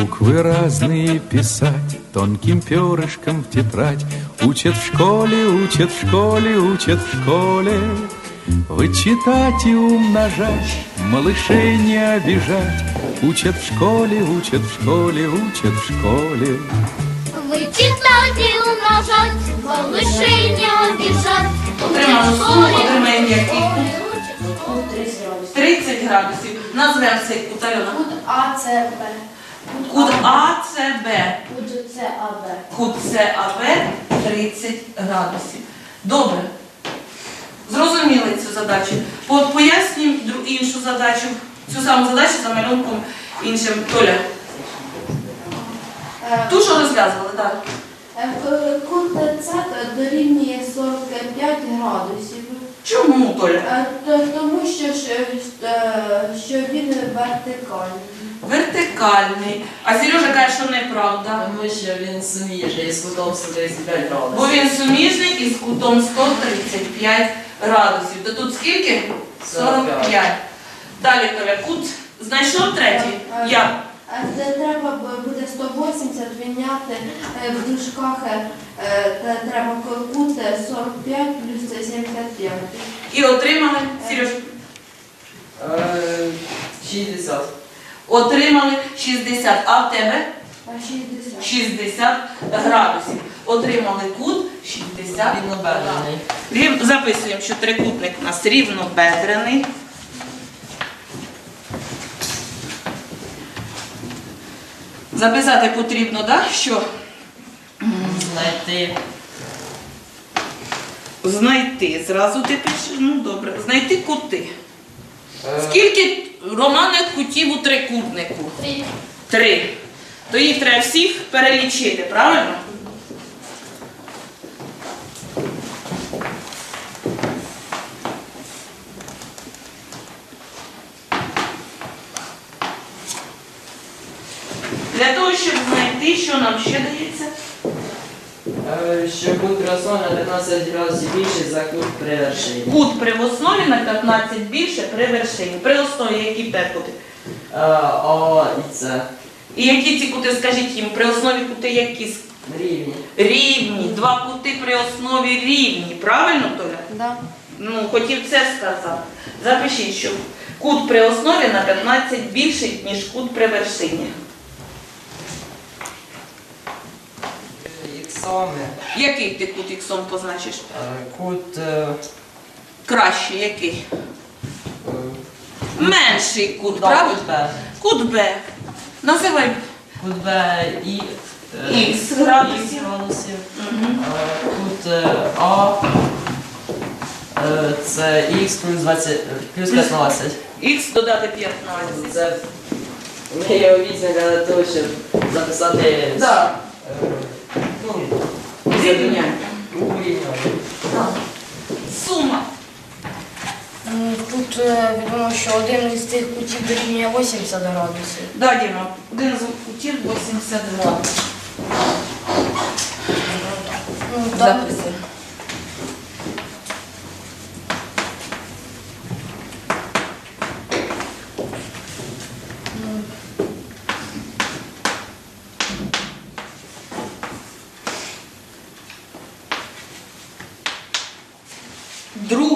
Буквы разные писать Тонким перышком в тетрадь Учат в школе, учат в школе, учат в школе Вычитать и умножать Малышей не обижать Учат в школе, учат в школе, учат в школе Вичитать і умножать, малышей не обіжать. Отримаємо суму, отримаємо який кут? 30 градусів. 30 градусів. Назвемо цей кут, Альона. Кут А, С, Б. Кут А, С, Б. Кут С, А, Б. Кут С, А, Б 30 градусів. Добре. Зрозуміли цю задачу. Пояснюємо іншу задачу. Цю саму задачу за малюнком іншим. Толя. Е, Ту, що розв'язували, так. е, Кут С дорівнює 45 градусів. Чому, Толя? Е, Тому що, що він вертикальний. Вертикальний. А Сережа каже, що неправда. Тому що він суміжний із кутом 135 градусів. Бо він суміжний із кутом 135 градусів. То тут скільки? 45. Далі, Толя, кут знайшов третій? Як? А це треба буде 180 відняти е, в дужках, е, та треба кут 45 плюс 75. І отримали, Сереж, Е, 60. Отримали 60, а в тебе 60. 60 градусів. Отримали кут 60 Рівнобедрений. Записуємо, що трикутник у нас рівнобедрений. Записати потрібно, да? що Знайти знайти. Зразу ти пишеш, ну добре, знайти кути. е, Скільки романих кутів у трикутнику? Три. То їх треба всіх перелічити, правильно? Для того, щоб знайти, що нам ще що кут красон на 15 градусів більший за кут при вершині. кут при основі на 15 більше при вершині. При основі які тебе кути? Е, О і С. І які ці кути, скажіть їм, при основі кути які? Рівні. Рівні. Два кути при основі рівні. Правильно, Толя? Да. Ну, хотів це сказати. Запишіть, що кут при основі на 15 більший, ніж кут при вершині. Іксоми. Який ти кут іксом позначиш? Е, Кут е, Кращий який? е, Менший кут, да, правда? кут Б. Кут Б. Називай Кут Б і Ікс градусів. Кут А. Це х плюс 20, е, плюс 15. Х додати 15. Це ми його візьмемо для того, щоб записати Да. Ну, Сума. Тут е, відомо, що один із тих кутів дорівнює 80 градусів. Да, Діма, один з кутів 82. Ну, там,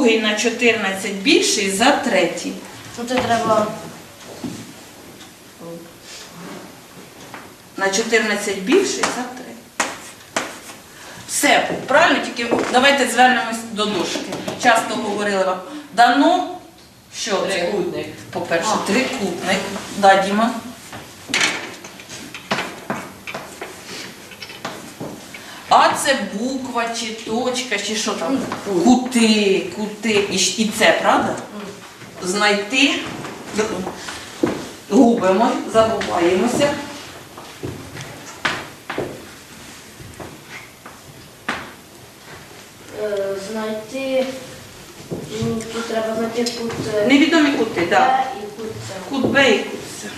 Другий на 14 більший за третій. ну, це треба На 14 більший за 3. Все, правильно, тільки давайте звернемось до дошки. Часто говорили вам, дано що? Трикутник. По-перше, трикутник. Да, Діма. А це буква, чи точка, чи що там? Кути, кути. І, ж- і це, правда? Знайти. Губимо, забуваємося. е, знайти. ну, Тут треба знайти кут е, Невідомі кути, так. Да. Б і кут. Кут Б і кут С.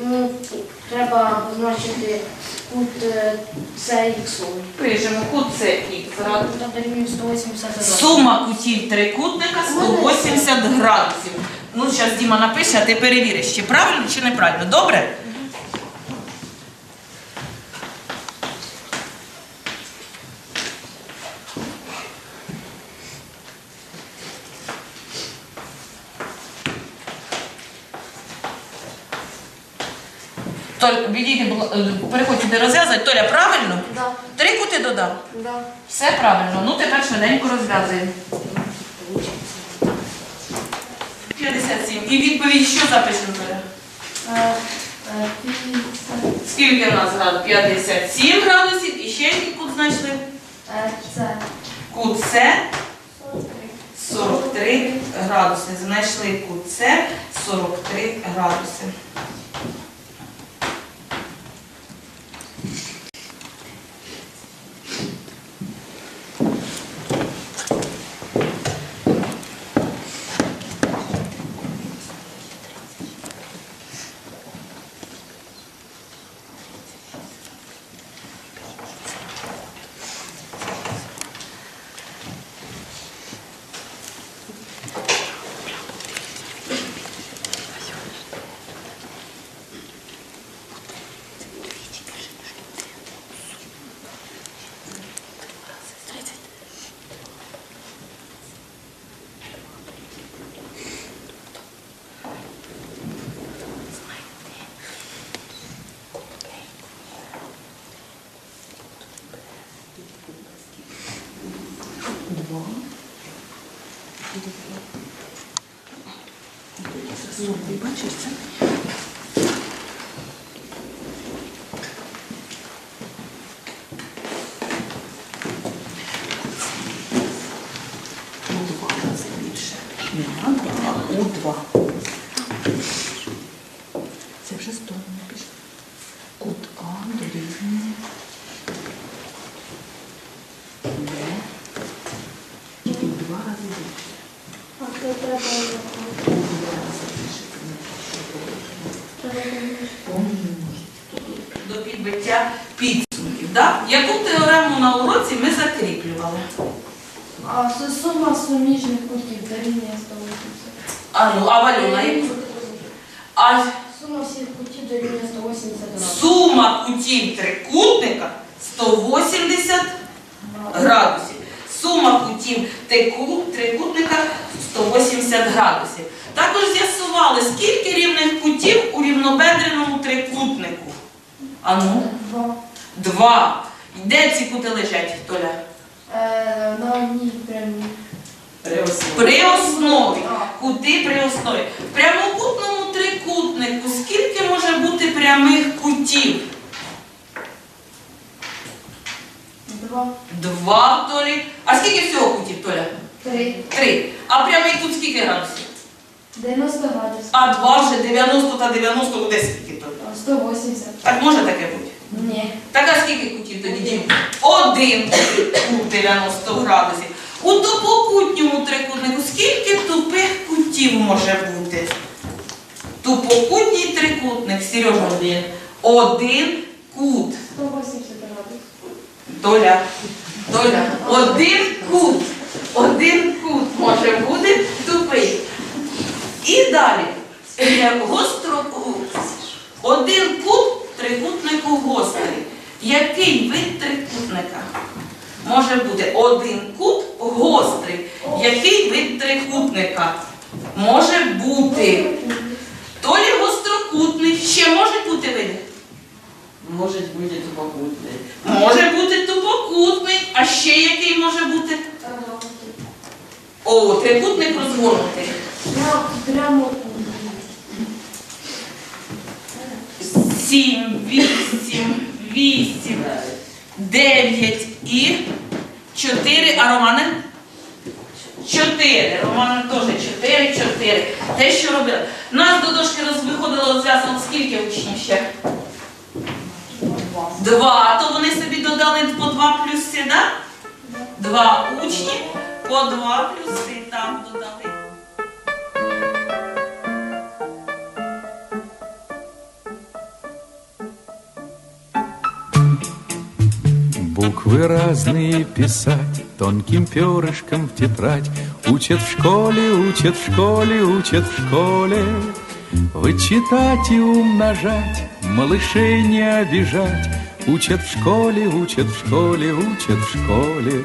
Ну, треба позначити кут це С іксу. Пишемо кут це х. Там дорівнює 180 градусів. Сума кутів трикутника 180 180 градусів. Ну, зараз Діма напише, а ти перевіриш, чи правильно, чи неправильно. Добре? Толь, відійди, е, переходь сюди розв'язувати. Толя, правильно? Да. Три кути додав. Да. Все правильно. Ну тепер швиденько розв'язуємо. 57. І відповідь що запишемо Толя? Е, е. Скільки в нас градусів? 57 градусів. І ще який кут знайшли? Це Кут С 43 градуси. Знайшли кут С 43 градуси. У два рази більше. Не на два, а у два. Це вже сторону пішло. Кут А дорівнює. Б. І у два рази більше. а то треба У два рази більше. До підбиття підсумків. Да? Яку теорему на уроці ми закріплювали? А сума суміжних кутів дорівнює 180. А ну, а Валюна? А Сума всіх кутів дорівнює 180 градусів. сума кутів трикутника 180 градусів. Сума кутів трикутника 180 градусів. Також з'ясували, скільки рівних кутів у рівнобедреному трикутнику. А ну, Два. два. Де ці кути лежать, Толя? Е, на одній прямій. При основі. А. Кути при основі. В прямокутному трикутнику скільки може бути прямих кутів? Два. Два, Толі. А скільки всього кутів, Толя? Три. Три. А прямий кут скільки градусів? 90 градусів. А два вже 90 та 90 буде скільки? А 180. Так може таке бути? Ні. Так а скільки кутів тоді? Дім? Один кут 90 градусів. У тупокутньому трикутнику скільки тупих кутів може бути? Тупокутній трикутник, Сережа. Один. Один кут. 180 градусів. Доля, доля, один кут, один кут може бути тупий. І далі. Е, Гостро, один кут трикутнику гострий. Який вид трикутника? Може бути один кут гострий. Який вид трикутника? Може бути. То лі гострокутний. Ще може бути види? Може бути тупокутний. Може бути тупокутний, а ще який може бути? О, трикутник розгорнутий. Прямо. Сім, вісім, вісім, дев'ять і чотири. А Романе? Чотири. Романе теж чотири, чотири. Те, що робили. Нас до дошки розвиходило розв'язано скільки учнів ще? Два. То вони собі додали по два плюси, так? Да? Два учні по два плюси там додали. Буквы разные писать, тонким перышком в тетрадь, Учат в школе, учат в школе, учат в школе. Вычитать и умножать, малышей не обижать. Учат в школе, учат в школе, учат в школе